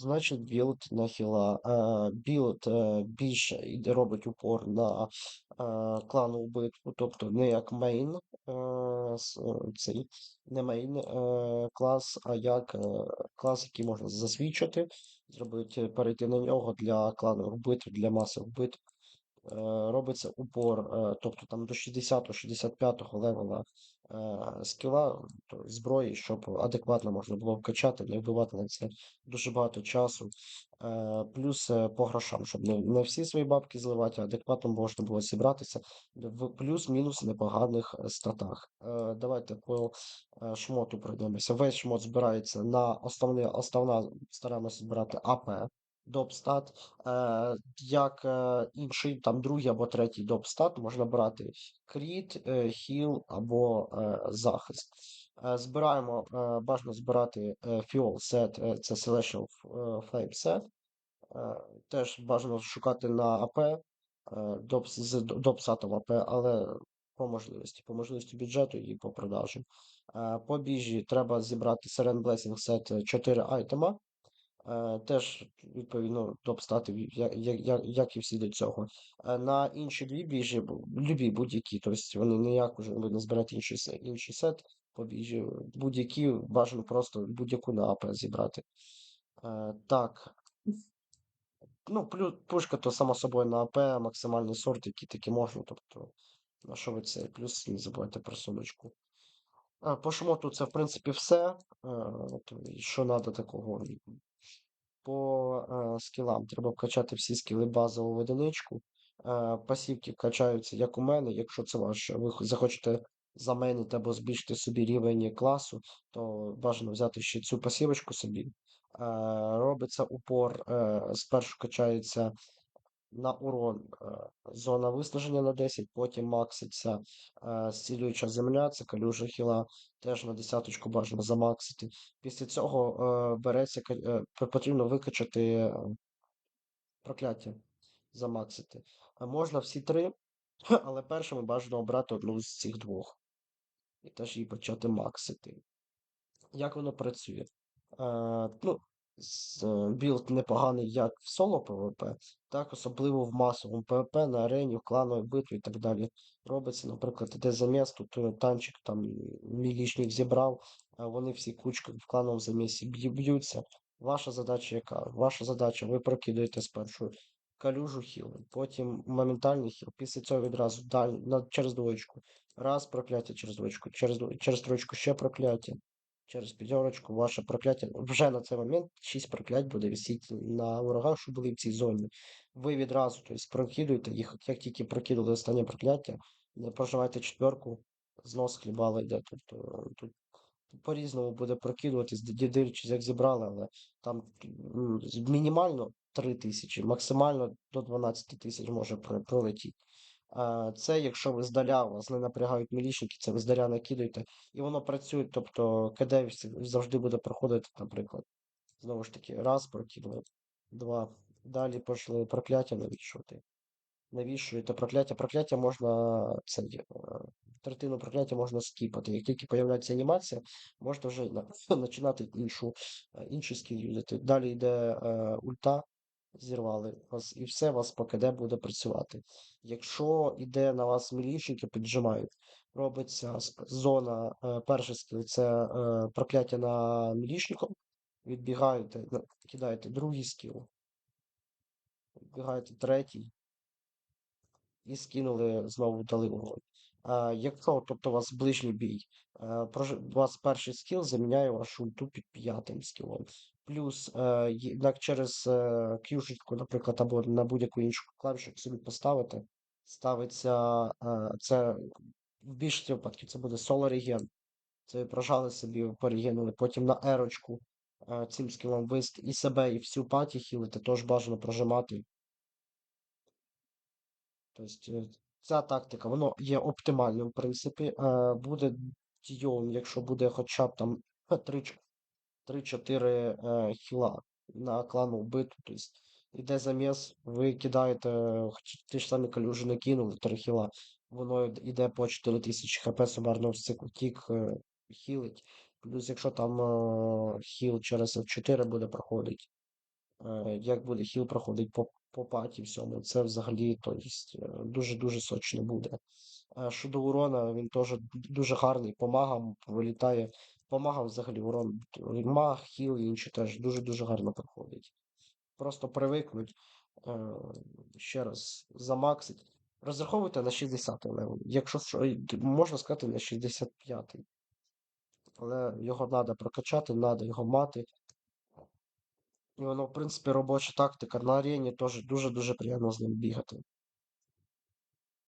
Значить, білд на хіла. Е, білд е, більше робить упор на клану битву, тобто не як мейн, с- е, цей не мейн клас, а як клас, який можна засвідчити, зробити, перейти на нього для кланових битв, для масових битв. Е, робиться упор, е, тобто там до 60-65 левела е, скіла зброї, щоб адекватно можна було вкачати, не вбивати на це дуже багато часу. Плюс по грошам, щоб не, всі свої бабки зливати, а адекватно можна було зібратися в плюс-мінус непоганих статах. Давайте по шмоту пройдемося. Весь шмот збирається на основне, основна стараємося збирати АП. Допстат, е, як е, інший, там другий або третій допстат можна брати кріт, е, хіл або захист. Збираємо, бажано збирати fuel set, це Celestial Flame set. Теж бажано шукати на АП, з допсатом АП, але по можливості, по можливості бюджету і по продажу. По біжі треба зібрати Seren Blessing Set 4 айтема. Е, Теж, відповідно, топ-стати, як, як, як і всі до цього. Е, На інші дві біжі, любі будь-які, тобто вони ніяк уже не збирати інший, інший сет по біжі, будь-які, бажано просто будь-яку на АП зібрати. Е, Так, ну, плюс пушка, то само собою на АП, максимальний сорт, який таки можна, тобто, на що ви це, плюс не забувайте про сумочку. По шмоту це, в принципі, все. Що треба такого по е, скілам треба вкачати всі скіли базово в одиничку. Е, пасівки качаються, як у мене. Якщо це ваше, ви захочете заменити або збільшити собі рівень класу, то бажано взяти ще цю пасівочку собі. Е, робиться упор, спершу качається на урон е, зона виснаження на 10, потім макситься е, зцілююча земля, це калюжа хіла, теж на десяточку бажано замаксити. Після цього е, береться, е, потрібно викачати е, прокляття, замаксити. Е, Можна всі три, але першими бажано обрати одну з цих двох. І теж її почати максити. Як воно працює? Е, ну, е, білд непоганий як в соло ПВП, так особливо в масовому ПВП на арені, в клановій битві і так далі. Робиться, наприклад, іде заміс, тут е, танчик там мілішник зібрав, а вони всі кучкою в клановому замісі б'ються. Ваша задача яка? Ваша задача, ви прокидаєте спершу калюжу хіл, потім моментальний хіл, після цього відразу даль, на, через двоєчку. Раз прокляття через двоєчку, через, через троєчку ще прокляття через п'ятерочку ваше прокляття. Вже на цей момент 6 проклять буде висіти на ворогах, що були в цій зоні. Ви відразу тобто, прокидуєте їх, як тільки прокинули останнє прокляття, не проживайте четверку, знос хлібала йде. Тобто тут по-різному буде прокидуватись, дивлячись, як зібрали, але там мінімально 3 тисячі, максимально до 12 тисяч може пролетіти. А, Це якщо ви здаля вас не напрягають мілішники, це ви здаля накидаєте, і воно працює, тобто КД завжди буде проходити, наприклад. Знову ж таки, раз прокинули, два. Далі пішли прокляття навішувати. Навішуєте прокляття. Прокляття можна це е, третину прокляття можна скіпати. Як тільки появляється анімація, можна вже починати іншу, е, інший скіл юзати. Далі йде е, ульта, зірвали вас, і все, вас по буде працювати. Якщо йде на вас мілішники, піджимають, робиться зона, е, перший скіл це е, прокляття на мілішником, відбігаєте, кидаєте другий скіл, відбігаєте третій і скинули, знову дали вогонь. А, якщо, тобто у вас ближній бій, е, у вас перший скіл заміняє вашу ульту під п'ятим скілом. Плюс е, є- на- через е, кюшечку, наприклад, або на будь-яку іншу клавішу, собі поставити, ставиться е, це в більшості випадків це буде соло реген. Це прожали собі, перегинули, потім на ерочку е, цим скілом ви ст- і себе, і всю паті хілите, теж бажано прожимати. Тобто е, ця тактика, воно є оптимальним, в принципі. Е, Буде дійовим, якщо буде хоча б там 3-4 е, хіла на клану битву. Тобто іде заміс, ви кидаєте, ті ж самі калюжі не кинули, 3 хіла, воно йде по 4000 хп сумарно в цикл тік е, хілить. Плюс, якщо там хіл через F4 буде проходити, як буде хіл проходить по, по паті всьому, це взагалі то єсть, е, дуже-дуже сочно буде. Щодо урона, він теж дуже гарний, по магам вилітає. По магам взагалі урон маг, хіл і інші теж дуже-дуже гарно проходить. Просто привикнуть, е, ще раз замаксить. Розраховуйте на 60 левел. Якщо що, можна сказати на 65. Але його треба прокачати, треба його мати. І воно, в принципі, робоча тактика. На арені теж дуже-дуже приємно з ним бігати.